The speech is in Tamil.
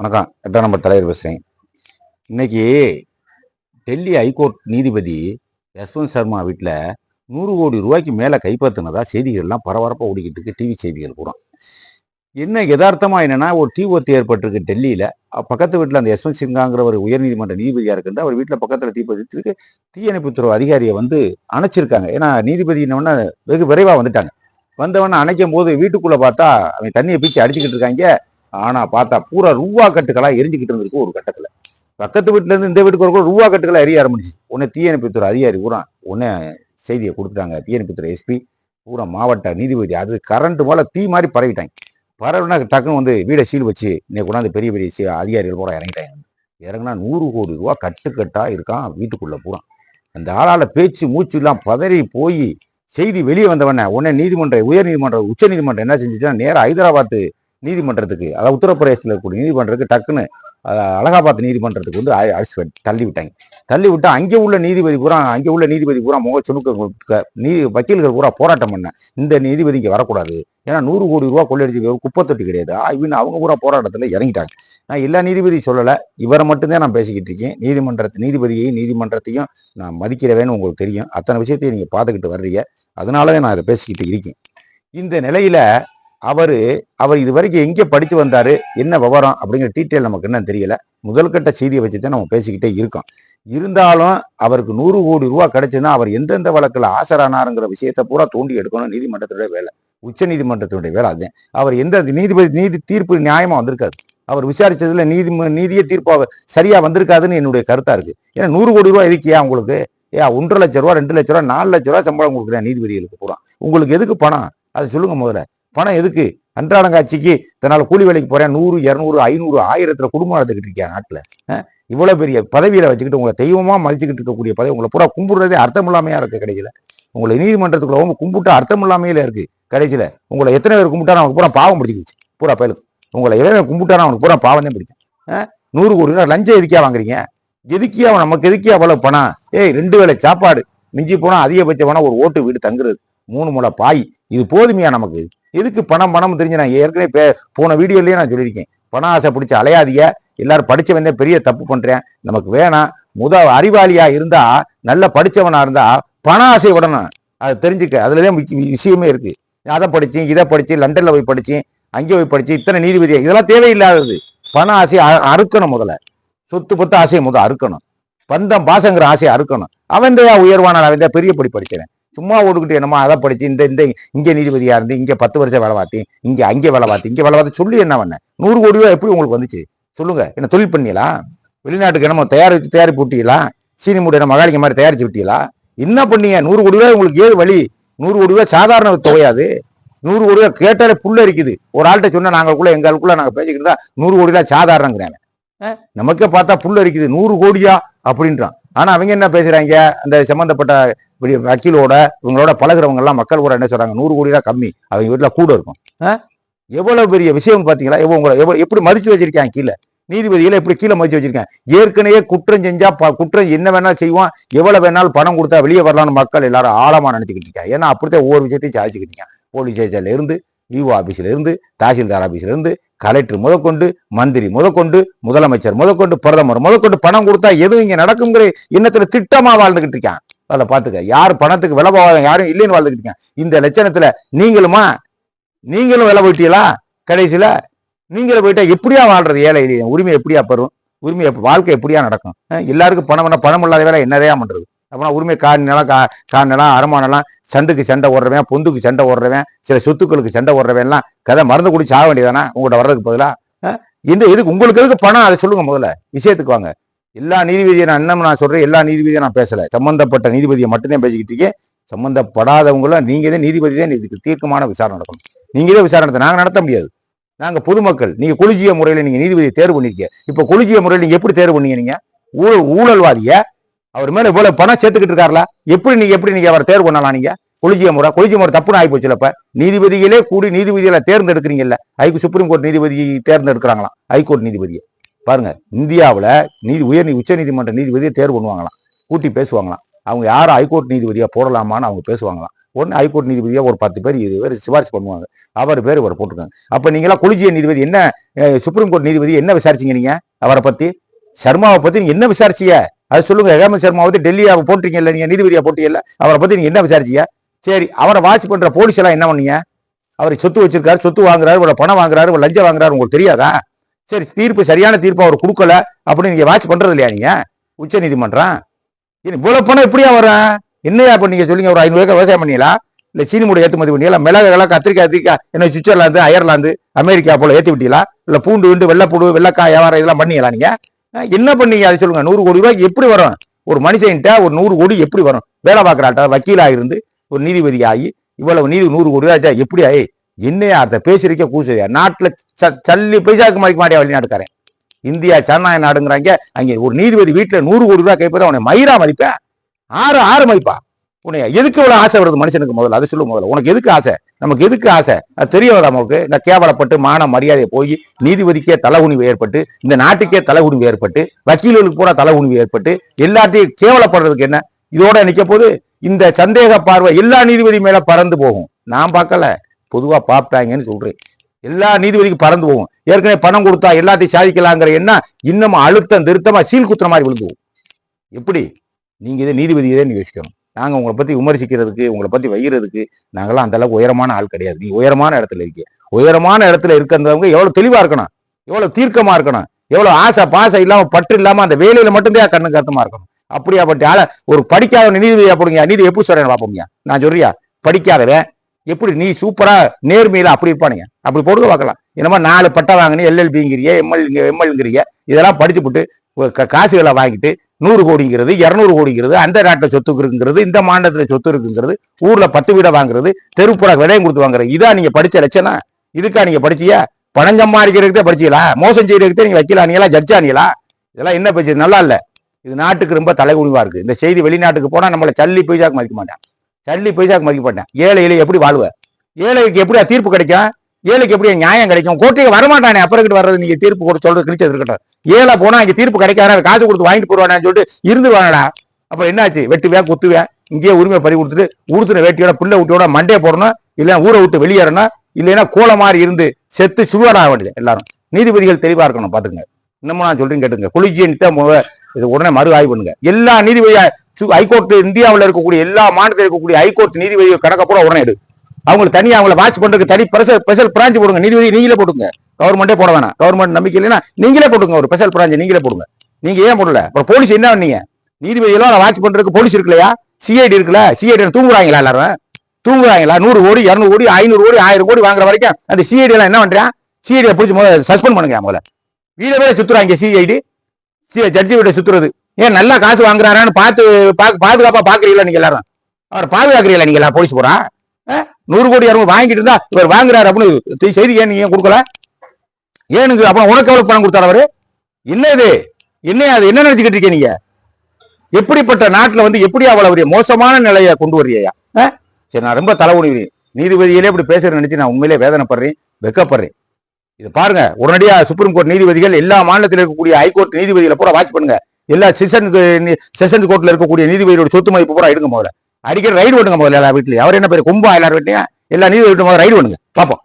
வணக்கம். எட்டாம் நம்பர் தலைவர் பேசுகிறேன் இன்னைக்கு டெல்லி ஹைகோர்ட் நீதிபதி யஸ்வந்த் சர்மா வீட்டில் நூறு கோடி ரூபாய்க்கு மேலே கைப்பற்றினதா செய்திகள்லாம் பரபரப்பாக ஓடிக்கிட்டு இருக்கு டிவி செய்திகள் கூட. என்ன யதார்த்தமாக என்னென்னா ஒரு தீ ஒத்து ஏற்பட்டிருக்கு டெல்லியில். பக்கத்து வீட்டில் அந்த யஸ்வந்த் சின்ஹாங்கிற ஒரு உயர்நீதிமன்ற நீதிபதியாக இருக்குன்னு அவர் வீட்டில் பக்கத்தில் தீ பற்றிருக்கு தீயணைப்புத்துறை அதிகாரியை வந்து அணைச்சிருக்காங்க. ஏன்னா நீதிபதி என்னவொன்னே வெகு விரைவாக வந்துட்டாங்க. வந்தவொன்னே அணைக்கும் போது வீட்டுக்குள்ளே பார்த்தா அவன் தண்ணியை பீச்சு அடிச்சுக்கிட்டு இருக்காங்க. ஆனா பார்த்தா பூரா ரூவா கட்டுகளா எரிஞ்சுக்கிட்டு இருந்திருக்கு ஒரு கட்டத்துல. பக்கத்து வீட்டுல இருந்து இந்த வீட்டுக்கு கூட ரூவா கட்டுக்களை அறியாற ஆரம்பிச்சு உடனே தீயணைப்புத்துறை அதிகாரி பூரா உடனே செய்தியை கொடுத்துட்டாங்க. தீயணைப்புத்துறை எஸ்பி பூரா மாவட்ட நீதிபதி அது கரண்ட் போல தீ மாதிரி பரவிட்டாங்க. பரவினா டக்குன்னு வந்து வீடை சீல் வச்சு இன்னைக்கு கொண்டாந்து பெரிய பெரிய அதிகாரிகள் பூரா இறங்கிட்டாங்க. இறங்கினா நூறு கோடி ரூபா கட்டுக்கட்டா இருக்கான் வீட்டுக்குள்ள பூரா. அந்த ஆளால பேச்சு மூச்சு எல்லாம் பதறி போய் செய்தி வெளியே வந்தவன உடனே நீதிமன்ற உயர் நீதிமன்றம் உச்ச நீதிமன்றம் என்ன செஞ்சுச்சுன்னா நேராக ஹைதராபாத் நீதிமன்றத்துக்கு அதாவது உத்தரப்பிரதேசத்தில் இருக்கக்கூடிய நீதிமன்றத்துக்கு டக்குன்னு அலகாபாத் நீதிமன்றத்துக்கு வந்து அழ- தள்ளி விட்டாங்க தள்ளி விட்டு அங்கே உள்ள நீதிபதி பூரா அங்கே உள்ள நீதிபதி பூரா முக சுணுக்க நீ வக்கீல்கள் பூரா போராட்டம் பண்ண. இந்த நீதிபதி இங்கே வரக்கூடாது. ஏன்னா நூறு கோடி ரூபா கொள்ளடிச்சு குப்பத்தொட்டி கிடையாது. இவன் அவங்க பூரா போராட்டத்தில் இறங்கிட்டாங்க. நான் எல்லா நீதிபதி சொல்லலை. இவரை மட்டும்தான் நான் பேசிக்கிட்டு இருக்கேன். நீதிமன்றத்து நீதிபதியையும் நீதிமன்றத்தையும் நான் மதிக்கிறவேன்னு உங்களுக்கு தெரியும். அத்தனை விஷயத்தையும் நீங்கள் பார்த்துக்கிட்டு வர்றீங்க. அதனால தான் நான் இதை பேசிக்கிட்டு இருக்கேன். இந்த நிலையில் அவர் அவர் இது வரைக்கும் எங்கே படித்து வந்தார் என்ன விவரம் அப்படிங்கிற டீட்டெயில் நமக்கு என்ன தெரியல. முதல்கட்ட செய்தியை வச்சு தான் நம்ம பேசிக்கிட்டே இருக்கோம். இருந்தாலும் அவருக்கு நூறு கோடி ரூபா கிடைச்சுன்னா அவர் எந்தெந்த வழக்கில் ஆசரானாருங்கிற விஷயத்தை பூரா தோண்டி எடுக்கணும். நீதிமன்றத்துடைய வேலை. உச்ச நீதிமன்றத்துடைய வேலை அதுதான் அவர் எந்த நீதிபதி நீதி தீர்ப்பு நியாயமாக வந்திருக்காது. அவர் விசாரிச்சதுல நீதி நீதியே தீர்ப்பா சரியாக வந்திருக்காதுன்னு என்னுடைய கருத்தாக இருக்குது ஏன்னா நூறு கோடி ரூபா இருக்கியா உங்களுக்கு? ஏ ஒன்றரை லட்ச ரூபா ரெண்டு லட்ச ரூபா நாலு லட்ச ரூபா சம்பளம் கொடுக்குறேன் நீதிபதிகளுக்கு பூரா. உங்களுக்கு எதுக்கு பணம்? அதை சொல்லுங்க முதல்ல. பணம் எதுக்கு? அன்றாடம் காட்சிக்கு தன்னால் கூலி வேலைக்கு போகிறேன் நூறு இரநூறு ஐநூறு ஆயிரத்தில் குடும்பம் நடந்துக்கிட்டு இருக்கேன் நாட்டில் இவ்வளோ பெரிய பதவியில் வச்சுக்கிட்டு உங்களை தெய்வமாக மதிச்சுக்கிட்டு இருக்கக்கூடிய பதவி உங்களை பூரா கும்பிடுறதே அர்த்தம் இல்லாமையாக இருக்குது கடைசியில். உங்களை நீதிமன்றத்துக்குள்ள கும்பிட்டு அர்த்தம் இல்லாமையில இருக்குது கடைசியில். உங்களை எத்தனை பேர் கும்பிட்டாலும் அவனுக்கு பூரா பாவம் பிடிச்சிக்கிச்சு. பூரா பயலுக்கு. உங்களை எவ்வளோ கும்பிட்டாலும் அவனுக்கு பூரா பாவம் தான் பிடிக்கும். நூறு கோடி ரூபா லஞ்சம் எதுக்கியா வாங்குறீங்க? எதுக்கியா அவன் நமக்கு எதுக்கியா அவ்வளோ பணம்? ஏய் ரெண்டு வேளை சாப்பாடு. மிஞ்சி போனால் அதிகபட்ச பணம் ஒரு ஓட்டு வீடு தங்குறது. மூணு முளை பாய். இது போதுமையா நமக்கு? எதுக்கு பணம் பணம் தெரிஞ்சு நான் ஏற்கனவே பே- போன வீடியோலயே நான் சொல்லியிருக்கேன். பணம் ஆசை பிடிச்சி அலையாதீங்க. எல்லாரும் படிச்சவன் பெரிய தப்பு பண்றேன். நமக்கு வேணாம் முத அறிவாளியா இருந்தா நல்ல படிச்சவனா இருந்தா பண ஆசை விடணும் அதை தெரிஞ்சுக்க. அதுலதான் முக்கிய விஷயமே இருக்கு. அதை படிச்சு இதை படிச்சு லண்டன்ல போய் படிச்சு அங்கே போய் படிச்சு இத்தனை நீதிபதி இதெல்லாம் தேவையில்லாதது. பண ஆசை அ- அறுக்கணும் முதல்ல. சொத்து பத்து ஆசையை முதல் அறுக்கணும். பந்தம் பாசங்கிற ஆசையை அறுக்கணும். அவன் தான் உயர்வான அவன் தான் பெரிய படி படிச்சேன் சும்மா ஓடுக்கிட்டு என்னமோ அதை படிச்சு இந்த இந்த இங்க நீதிபதியா இருந்து இங்க பத்து வருஷம் வேலை பார்த்தி இங்க அங்கே வேலை பார்த்து இங்க வேலை பார்த்து சொல்லி என்ன பண்ண? நூறு கோடி ரூபாய் எப்படி உங்களுக்கு வந்துச்சு? சொல்லுங்க. என்ன தொழில் பண்ணீங்களா வெளிநாட்டுக்கு என்னமோ தயாரிச்சு தயாரிப்பு விட்டீங்களா சீனி மூட்டை என்ன மகாலிங்க மாதிரி தயாரிச்சு விட்டீங்களா என்ன பண்ணீங்க? நூறு கோடி ரூபாய் உங்களுக்கு ஏது வழி? நூறு கோடி ரூபாய் சாதாரண தொகையாது. நூறு கோடி ரூபாய் கேட்டாலே புல்ல இருக்குது ஒரு ஆள்கிட்ட சொன்னா நாங்களுக்குள்ள எங்களுக்குள்ள நாங்க பேசிக்கிட்டு தான் நூறு கோடி ரூபாய் சாதாரணங்கிறாங்க. நமக்கே பார்த்தா புல்ல இருக்குது நூறு கோடியா? அப்படின்றான். ஆனா அவங்க என்ன பேசுறாங்க? அந்த சம்பந்தப்பட்ட வக்கீலோட இவங்களோட பழகிறவங்க எல்லாம் மக்கள் கூட என்ன சொல்றாங்க? நூறு கோடி ரூபாய் கம்மி. அவங்க வீட்டுல கூட இருக்கும். எவ்வளவு பெரிய விஷயம் பாத்தீங்களா? எவ்வளவு உங்களை எவ்வளவு எப்படி மதிச்சு வச்சிருக்காங்க கீழே? நீதிபதிகளை எப்படி கீழே மதிச்சு வச்சிருக்கேன் ஏற்கனவே குற்றம் செஞ்சா ப- குற்றம் என்ன வேணாலும் செய்வான். எவ்வளவு வேணாலும் பணம் கொடுத்தா வெளியே வரலாம்னு மக்கள் எல்லாரும் ஆழமா நினைச்சுக்கிட்டு இருக்காங்க. ஏன்னா அப்படித்தான் ஒவ்வொரு விஷயத்தையும் சாதிச்சுக்கிட்டு இருக்காங்க. போலீஸ் ஸ்டேஷன்ல இருந்து விஓ ஆஃபீஸிலிருந்து தாசில்தார் ஆஃபீஸிலிருந்து கலெக்டர் முதற்கொண்டு மந்திரி முதற்கொண்டு முதலமைச்சர் முதற்கொண்டு பிரதமர் முதற்கொண்டு பணம் கொடுத்தா எதுவும் இங்கே நடக்குங்கிற எண்ணத்தில் திட்டமாக வாழ்ந்துகிட்டு இருக்கான். அதில் பார்த்துக்க. யார் பணத்துக்கு விலை போகாத யாரும் இல்லைன்னு வாழ்ந்துகிட்டு இருக்காங்க இந்த லட்சணத்தில் நீங்களுமா? நீங்களும் விலை போயிட்டீங்களா? கடைசியில் நீங்களும் போயிட்டா எப்படியா வாழ்றது ஏழை உரிமை எப்படியா பெறும்? உரிமை எப்ப- வாழ்க்கை எப்படியா நடக்கும்? எல்லாருக்கும் பணம் பண்ண பணம் இல்லாத வேலை என்னதையா பண்ணுறது அப்படின்னா உரிமை காடு நிலம் கா காடு நிலம் அரமானலாம் சந்துக்கு சண்டை ஓடுறவன் பொந்துக்கு சண்டை ஓடுறவன் சில சொத்துக்களுக்கு சண்டை ஓடுறவன்லாம் கதை மருந்து குடிச்சு ஆக வேண்டியதானா உங்கள்கிட்ட வர்றதுக்கு பதிலாக எந்த இந்த இதுக்கு உங்களுக்கு எதுக்கு பணம்? அதை சொல்லுங்க முதல்ல. விஷயத்துக்கு வாங்க. எல்லா நீதிபதியை நான் இன்னும் நான் சொல்கிறேன் எல்லா நீதிபதியும் நான் பேசலை. சம்மந்தப்பட்ட நீதிபதியை மட்டும்தான் பேசிக்கிட்டு இருக்கேன். சம்மந்தப்படாதவங்களும் நீங்கள் தான் நீதிபதி தான் இதுக்கு தீர்க்கமான விசாரணை நடக்கணும் நீங்களே விசாரணை நடத்த- நடத்த முடியாது. நாங்கள் பொதுமக்கள் நீங்கள் கொலிஜிய முறையில் நீங்கள் நீதிபதியை தேர்வு பண்ணிருக்கீங்க. இப்போ கொலிஜிய முறையில் நீங்கள் எப்படி தேர்வு பண்ணீங்க நீங்கள் ஊழல் அவர் மேல இவ்வளவு பணம் சேர்த்துக்கிட்டு இருக்காருல எப்படி நீங்க எப்படி நீங்க அவரை தேர்வு பண்ணலாம் நீங்க? கொலிஜிய முறை கொலிஜிய முறை தப்புன்னு ஆகி போச்சுல இப்ப. நீதிபதிகளே கூடி நீதிபதிகளை தேர்ந்தெடுக்கிறீங்கல்ல. ஐக்கு சுப்ரீம் கோர்ட் நீதிபதி தேர்ந்தெடுக்கிறாங்களாம். ஹைகோர்ட் நீதிபதியை. பாருங்க இந்தியாவில் நீதி உயர் உச்ச நீதிமன்ற நீதிபதியை தேர்வு பண்ணுவாங்களாம். கூட்டி பேசுவாங்களாம். அவங்க யாரும் ஹைகோர்ட் நீதிபதியாக போடலாமான்னு அவங்க பேசுவாங்களாம். ஒன்று ஹைகோர்ட் நீதிபதியாக ஒரு பத்து பேர் இது பேர் சிபாரிசு பண்ணுவாங்க. அவர் பேர் இவர் போட்டிருக்காங்க. அப்போ நீங்களாம் குளிஜிய நீதிபதி என்ன சுப்ரீம் கோர்ட் நீதிபதி என்ன விசாரிச்சீங்க நீங்கள் அவரை பற்றி சர்மாவை பற்றி நீங்கள் என்ன விசாரிச்சிங்க? அது சொல்லுங்க ஹேமந்த் சர்மா வந்து டெல்லியா போட்டிருக்கீங்கல்ல நீங்க நீதிபதியா போட்டீங்கல்ல அவரை பத்தி நீங்க என்ன விசாரிச்சீங்க? சரி அவரை வாட்ச் பண்ற போலீஸ் எல்லாம் என்ன பண்ணீங்க? அவர் சொத்து வச்சிருக்காரு சொத்து வாங்குறாரு இவ்வளவு பணம் வாங்குறாரு இவ்வளவு லஞ்சம் வாங்குறாரு உங்களுக்கு தெரியாதா? சரி தீர்ப்பு சரியான தீர்ப்பு அவர் கொடுக்கல அப்படின்னு நீங்க வாட்ச் பண்றது இல்லையா நீங்க? உச்ச நீதிமன்றம். இனி இவ்வளவு பணம் எப்படியா வரும்? என்னையா இப்ப நீங்க சொல்லுங்க ஒரு ஐநூறு ஏக்கர் விவசாயம் பண்ணீங்களா? இல்ல சீனி மூட்டை ஏற்றுமதி பண்ணீங்களா? மிளகு கிழக்கு கத்திரிக்காய் கத்திரிக்காய் என்ன சுவிட்சர்லாந்து அயர்லாந்து அமெரிக்கா போல ஏற்றி விட்டீங்களா? இல்ல பூண்டு விண்டு வெள்ளைப்பூடு வெள்ளைக்காய் வியாபாரம் இதெல்லாம் பண்ணீங்களா நீங்க? என்ன பண்ணீங்க? அதை சொல்லுங்க. நூறு கோடி ரூபாய்க்கு எப்படி வரும்? ஒரு மனுஷன்ட்ட ஒரு நூறு கோடி எப்படி வரும்? வேலை பார்க்குறாட்ட வக்கீலாக இருந்து ஒரு நீதிபதி ஆகி இவ்வளவு நீதி நூறு கோடி ரூபாய் ஆச்சா? எப்படி ஆயி என்னையா அதை பேசிருக்க கூசுறியா நாட்டில் ச- சல்லி பைசாக்கு மதிக்க மாட்டியா வெளிநாட்டுக்காரன்? இந்தியா ஜனநாயக நாடுங்கிறாங்க. அங்கே ஒரு நீதிபதி வீட்டில் நூறு கோடி ரூபாய் கேட்பதை அவனை மயிரா மதிப்பேன்? ஆறு ஆறு மதிப்பா? உன்னை எதுக்கு இவ்வளவு ஆசை வருது மனுஷனுக்கு முதல்ல? அது சொல்லு முதல்ல. உனக்கு எதுக்கு ஆசை? நமக்கு எதுக்கு ஆசை? அது தெரியாதா நமக்கு இந்த கேவலப்பட்டு மான மரியாதையை போய் நீதிபதிக்கே தலைகுனிவு ஏற்பட்டு இந்த நாட்டுக்கே தலைகுனிவு ஏற்பட்டு வக்கீல்களுக்கு பூரா தலைகுனிவு ஏற்பட்டு எல்லாத்தையும் கேவலப்படுறதுக்கு என்ன? இதோட நிக்க போது இந்த சந்தேக பார்வை எல்லா நீதிபதி மேல பறந்து போகும். நான் பார்க்கல. பொதுவா பார்ப்பாங்கன்னு சொல்றேன். எல்லா நீதிபதிக்கும் பறந்து போகும். ஏற்கனவே பணம் கொடுத்தா எல்லாத்தையும் சாதிக்கலாங்கிற என்ன இன்னும் அழுத்தம் திருத்தமா சீல் குத்துற மாதிரி விழுந்து போகும் எப்படி? நீங்க இதை நீதிபதியே நீங்க யோசிக்கணும் நாங்கள் உங்களை பற்றி விமர்சிக்கிறதுக்கு உங்களை பற்றி வைக்கிறதுக்கு நாங்களாம் அந்த அளவுக்கு உயரமான ஆள் கிடையாது. நீ உயரமான இடத்துல இருக்கீங்க. உயரமான இடத்துல இருக்கிறவங்க எவ்வளோ தெளிவாக இருக்கணும்? எவ்வளோ தீர்க்கமாக இருக்கணும்? எவ்வளோ ஆசை பாசம் இல்லாமல் பற்று இல்லாமல் அந்த வேலையில் மட்டும்தான் கண்ணு கத்தமாக இருக்கணும்? அப்படியாப்பட்ட ஆள ஒரு படிக்காத நீதிபதியா போடுங்க நீதி எப்படி சொல்றேன் பார்ப்போம்யா நான் சொல்றியா? படிக்காதவன் எப்படி நீ சூப்பராக நேர்மையில அப்படி இருப்பானுங்க? அப்படி போடுங்க பார்க்கலாம். என்னமோ நாலு பட்டா வாங்கினி எல்எல்பிங்கிறிய எம்எல் எம்எல்ங்கிறிய இதெல்லாம் படிச்சு போட்டு காசுகளை வாங்கிட்டு நூறு கோடிங்கிறது இரநூறு கோடிங்கிறது அந்த நாட்டில் சொத்து இருக்குங்கிறது இந்த மாநிலத்தில் சொத்து இருக்குங்கிறது ஊரில் பத்து வீடை வாங்குறது தெருப்புற விலையும் கொடுத்து வாங்குறது இதான் நீங்கள் படித்த லட்சணம். இதுக்கா நீங்கள் படிச்சியா? பணம் சம்பாதிக்கிறதுக்கு தான் படிச்சீங்களா மோசம் செய்யறதுக்கே நீங்கள் வைக்கலானீங்களா ஜட்ஜானீங்களா இதெல்லாம் என்ன பேச்சு? நல்லா இல்லை. இது நாட்டுக்கு ரொம்ப தலைகுனிவாக இருக்குது இந்த செய்தி வெளிநாட்டுக்கு போனால் நம்மளை சல்லி பைசாக்கு மதிக்க மாட்டேன். சல்லி பைசாக்கு மதிக்க மாட்டேன். ஏழை எப்படி வாழ்வேன் ஏழைக்கு எப்படியா தீர்ப்பு கிடைக்கும்? ஏழுக்கு எப்படி நியாயம் கிடைக்கும்? கோர்ட்டுக்கு வரமாட்டானே. அப்புறம் கிட்ட வர்றது நீங்க தீர்ப்பு கொடுத்து சொல்றது கிழிச்சது இருக்கட்டும். ஏழை போனா இங்க தீர்ப்பு கிடைக்காத? காசு கொடுத்து வாங்கிட்டு போடுவானு சொல்லிட்டு இருந்துருவானடா. அப்புறம் என்னாச்சு? வெட்டுவேன் குத்துவேன் இங்கேயே உரிமை பறி கொடுத்துட்டு உடுத்துன வேட்டியோட பிள்ளை விட்டியோட மண்டே போடணும். இல்லைன்னா ஊரை விட்டு வெளியேறணும். இல்லைன்னா கோல மாதிரி இருந்து செத்து சுடுவாடா வேண்டியது எல்லாரும். நீதிபதிகள் தெளிவா இருக்கணும். பாத்துங்க இன்னமும் நான் சொல்றேன் கேட்டுங்க குளிஜியன்ட்டு இது உடனே மறு ஆய்வு பண்ணுங்க. எல்லா நீதிபதியா சு- ஹைகோர்ட் இந்தியாவில் இருக்கக்கூடிய எல்லா மாநிலத்தில் இருக்கக்கூடிய ஹைகோர்ட் நீதிபதிகள் கணக்க கூட உடனே எடு. அவங்களுக்கு தனியாக அவங்கள வாட்ச் பண்றதுக்கு தனி ஸ்பெஷல் ஸ்பெஷல் பிரான்ச் போடுங்க. நீதிபதி நீங்களே போட்டுங்க கவர்மெண்ட்டே போட வேணாம். கவர்மெண்ட் நம்பிக்கை இல்லைன்னா நீங்களே போடுங்க ஒரு ஸ்பெஷல் பிரான்ச் நீங்களே போடுங்க. நீங்க ஏன் போடல? அப்புறம் போலீஸ் என்ன பண்ணீங்க? நீதிபதி எல்லாம் வாட்ச் பண்றதுக்கு போலீஸ் இருக்குல்லையா சிஐடி இருக்குல்ல சிஐடி தூங்குறாங்களா எல்லாரும்? தூங்குறாங்களா? நூறு கோடி இரநூறு கோடி ஐநூறு கோடி ஆயிரம் கோடி வாங்குற வரைக்கும் அந்த சிஐடி எல்லாம் என்ன பண்றேன் சிஐடியை பிடிச்சி முதல்ல சஸ்பெண்ட் பண்ணுங்க முதல்ல. வீட வேலை சுத்துறாங்க சிஐடி ஜட்ஜி வீட்டை சுத்துறது. ஏன் நல்லா காசு வாங்குறாரான்னு பார்த்து பாதுகாப்பா பாக்குறீங்களா நீங்க எல்லாரும்? அவர் பாதுகாக்கிறீங்களா நீங்க எல்லாம் போலீஸ் போறான் நூறு கோடி இரநூறு வாங்கிட்டு இருந்தா இவர் வாங்குறாரு அப்படின்னு செய்தி ஏன் நீங்க ஏன் கொடுக்கல? ஏனுங்க அப்புறம் உனக்கு எவ்வளவு பணம் கொடுத்தாரு அவரு? என்ன இது? என்ன அது? என்ன நினைச்சுக்கிட்டு இருக்கீங்க நீங்க? எப்படிப்பட்ட நாட்டுல வந்து எப்படி அவ்வளவு ஒரு மோசமான நிலையை கொண்டு வர்றியா சரி நான் ரொம்ப தலைவலி நீதிபதியிலே இப்படி பேசுறேன்னு நினைச்சு நான் உண்மையிலே வேதனைப்படுறேன் வெக்கப்படுறேன். இது பாருங்க. உடனடியா சுப்ரீம் கோர்ட் நீதிபதிகள் எல்லா மாநிலத்தில் இருக்கக்கூடிய ஹைகோர்ட் நீதிபதிகளை பூரா வாட்ச் பண்ணுங்க. எல்லா செஷனுக்கு செஷன் கோர்ட்ல இருக்கக்கூடிய நீதிபதியோட சொத்து மதிப்பு பூரா எடுங்க முதல்ல. அடிக்கடி ரைடு ஓடுங்க முதல்ல எல்லா வீட்லயும். அவர் என்ன பேர்? கும்பா எல்லார் வீட்லயும்? எல்லா நீர் வீட்டு முதல்ல ரைடு ஓடுங்க பாப்போம்.